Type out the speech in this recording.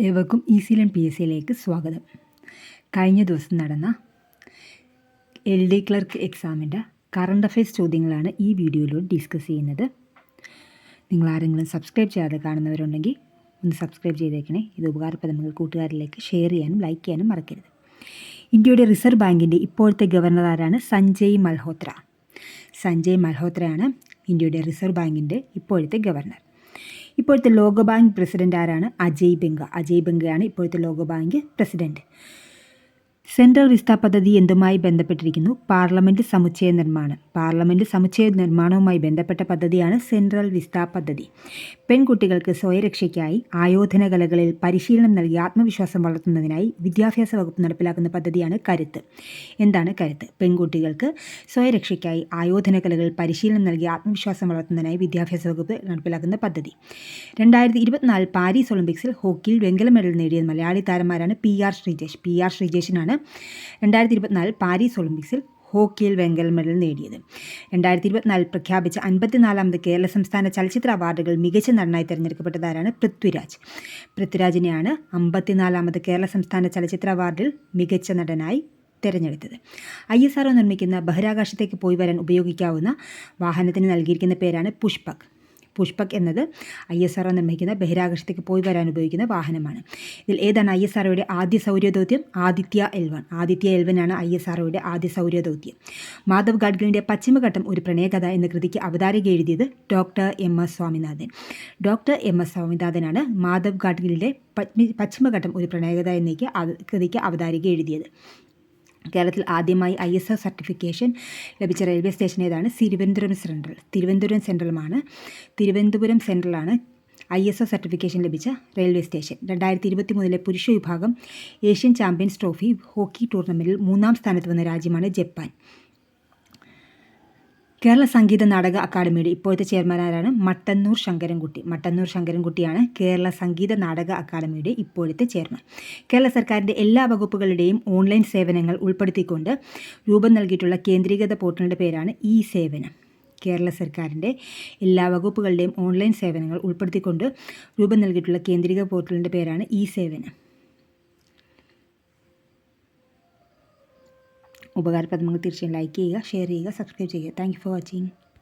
ഏവർക്കും easy learn P S സിയിലേക്ക് സ്വാഗതം. കഴിഞ്ഞ ദിവസം നടന്ന എൽ ഡി ക്ലർക്ക് എക്സാമിന്റെ കറണ്ട് അഫയേഴ്സ് ചോദ്യങ്ങളാണ് ഈ വീഡിയോയിലൂടെ ഡിസ്കസ് ചെയ്യുന്നത്. നിങ്ങൾ ആരെങ്കിലും സബ്സ്ക്രൈബ് ചെയ്യാതെ കാണുന്നവരുണ്ടെങ്കിൽ ഒന്ന് സബ്സ്ക്രൈബ് ചെയ്തേക്കണേ. ഇത് ഉപകാരപ്രദമായ കൂട്ടുകാരിലേക്ക് ഷെയർ ചെയ്യാനും ലൈക്ക് ചെയ്യാനും മറക്കരുത്. ഇന്ത്യയുടെ റിസർവ് ബാങ്കിന്റെ ഇപ്പോഴത്തെ ഗവർണർ ആരാണ്? സഞ്ജയ് മൽഹോത്ര. സഞ്ജയ് മൽഹോത്രയാണ് ഇന്ത്യയുടെ റിസർവ് ബാങ്കിന്റെ ഇപ്പോഴത്തെ ഗവർണർ ഇപ്പോഴത്തെ ലോകബാങ്ക് പ്രസിഡന്റ് ആരാണ്? അജയ് ബംഗ അജയ് ബംഗയാണ് ഇപ്പോഴത്തെ ലോകബാങ്ക് പ്രസിഡന്റ്. സെൻട്രൽ വിസ്ത പദ്ധതി എന്തുമായി ബന്ധപ്പെട്ടിരിക്കുന്നു? പാർലമെന്റ് സമുച്ചയ നിർമ്മാണം. പാർലമെന്റ് സമുച്ചയ നിർമ്മാണവുമായി ബന്ധപ്പെട്ട പദ്ധതിയാണ് സെൻട്രൽ വിസ്ത പദ്ധതി. പെൺകുട്ടികൾക്ക് സ്വയരക്ഷയ്ക്കായി ആയോധന കലകളിൽ പരിശീലനം നൽകി ആത്മവിശ്വാസം വളർത്തുന്നതിനായി വിദ്യാഭ്യാസ വകുപ്പ് നടപ്പിലാക്കുന്ന പദ്ധതിയാണ് കരുത്ത്. എന്താണ് കരുത്ത്? പെൺകുട്ടികൾക്ക് സ്വയരക്ഷയ്ക്കായി ആയോധന കലകളിൽ പരിശീലനം നൽകി ആത്മവിശ്വാസം വളർത്തുന്നതിനായി വിദ്യാഭ്യാസ വകുപ്പ് നടപ്പിലാക്കുന്ന പദ്ധതി. രണ്ടായിരത്തി ഇരുപത്തിനാല് പാരീസ് ഒളിമ്പിക്സിൽ ഹോക്കിയിൽ വെങ്കല മെഡൽ നേടിയ Malayali താരമാരാണ് P R Sreejesh. P R ശ്രീജേഷിനാണ് രണ്ടായിരത്തി ഇരുപത്തിനാല് പാരീസ് ഒളിമ്പിക്സിൽ ഹോക്കിയിൽ വെങ്കല മെഡൽ നേടിയത്. രണ്ടായിരത്തി ഇരുപത്തിനാലിൽ പ്രഖ്യാപിച്ച അൻപത്തിനാലാമത് കേരള സംസ്ഥാന ചലച്ചിത്ര അവാർഡുകൾ മികച്ച നടനായി തിരഞ്ഞെടുക്കപ്പെട്ടതാരാണ് പൃഥ്വിരാജ്. പൃഥ്വിരാജിനെയാണ് അമ്പത്തിനാലാമത് കേരള സംസ്ഥാന ചലച്ചിത്ര അവാർഡിൽ മികച്ച നടനായി തിരഞ്ഞെടുത്തത്. ഐ എസ് ആർ നിർമ്മിക്കുന്ന ബഹിരാകാശത്തേക്ക് പോയി വരാൻ ഉപയോഗിക്കാവുന്ന വാഹനത്തിന് നൽകിയിരിക്കുന്ന പേരാണ് പുഷ്പക്. പുഷ്പക് എന്നത് ഐ എസ് ആർ നിർമ്മിക്കുന്ന ബഹിരാകാശത്തേക്ക് പോയി വരാൻ ഉപയോഗിക്കുന്ന വാഹനമാണ്. ഇതിൽ ഏതാണ് ഐ എസ് ആർഒയുടെ ആദ്യ സൗരദൗത്യം? Aditya L one Aditya L one ആണ് ഐ എസ് ആർഒയുടെ ആദ്യ സൗരദൗത്യം. മാധവ് ഗാഡ്ഗിലിന്റെ പശ്ചിമഘട്ടം ഒരു പ്രണയകഥ എന്ന കൃതിക്ക് അവതാരിക എഴുതിയത് doctor M S Swaminathan. Doctor M S സ്വാമിനാഥനാണ് Madhav ഗാഡ്ഗിലിന്റെ പശ്ചിമഘട്ടം ഒരു പ്രണയകഥ എന്നേക്ക് കൃതിക്ക് അവതാരിക എഴുതിയത്. കേരളത്തിൽ ആദ്യമായി ഐ എസ് എഫ് സർട്ടിഫിക്കേഷൻ ലഭിച്ച റെയിൽവേ സ്റ്റേഷൻ ഏതാണ്? തിരുവനന്തപുരം സെൻട്രൽ. തിരുവനന്തപുരം സെൻട്രലുമാണ് Thiruvananthapuram സെൻട്രലാണ് I S O certification railway railway station. രണ്ടായിരത്തി ഇരുപത്തി മൂന്നിലെ പുരുഷ വിഭാഗം ഏഷ്യൻ ചാമ്പ്യൻസ് ട്രോഫി ഹോക്കി ടൂർണമെന്റിൽ മൂന്നാം സ്ഥാനത്ത് വന്ന രാജ്യമാണ് ജപ്പാൻ. കേരള സംഗീത നാടക അക്കാദമിയുടെ ഇപ്പോഴത്തെ ചെയർമാനാരാണ് മട്ടന്നൂർ ശങ്കരൻകുട്ടി. മട്ടന്നൂർ ശങ്കരൻകുട്ടിയാണ് കേരള സംഗീത നാടക അക്കാദമിയുടെ ഇപ്പോഴത്തെ ചെയർമാൻ. കേരള സർക്കാരിന്റെ എല്ലാ വകുപ്പുകളുടെയും ഓൺലൈൻ സേവനങ്ങൾ ഉൾപ്പെടുത്തിക്കൊണ്ട് രൂപം നൽകിയിട്ടുള്ള കേന്ദ്രീകൃത പോർട്ടലിന്റെ പേരാണ് ഇ സേവനം കേരള സർക്കാരിന്റെ എല്ലാ വകുപ്പുകളുടെയും ഓൺലൈൻ സേവനങ്ങൾ ഉൾപ്പെടുത്തിക്കൊണ്ട് രൂപം നൽകിയിട്ടുള്ള കേന്ദ്രീകൃത പോർട്ടലിന്റെ പേരാണ് ഇ സേവനം ഉപകാരപ്രദങ്ങൾ തീർച്ചയായും ലൈക്ക് ചെയ്യുക ഷെയർ ചെയ്യുക സബ്സ്ക്രൈബ് ചെയ്യുക. Thank for watching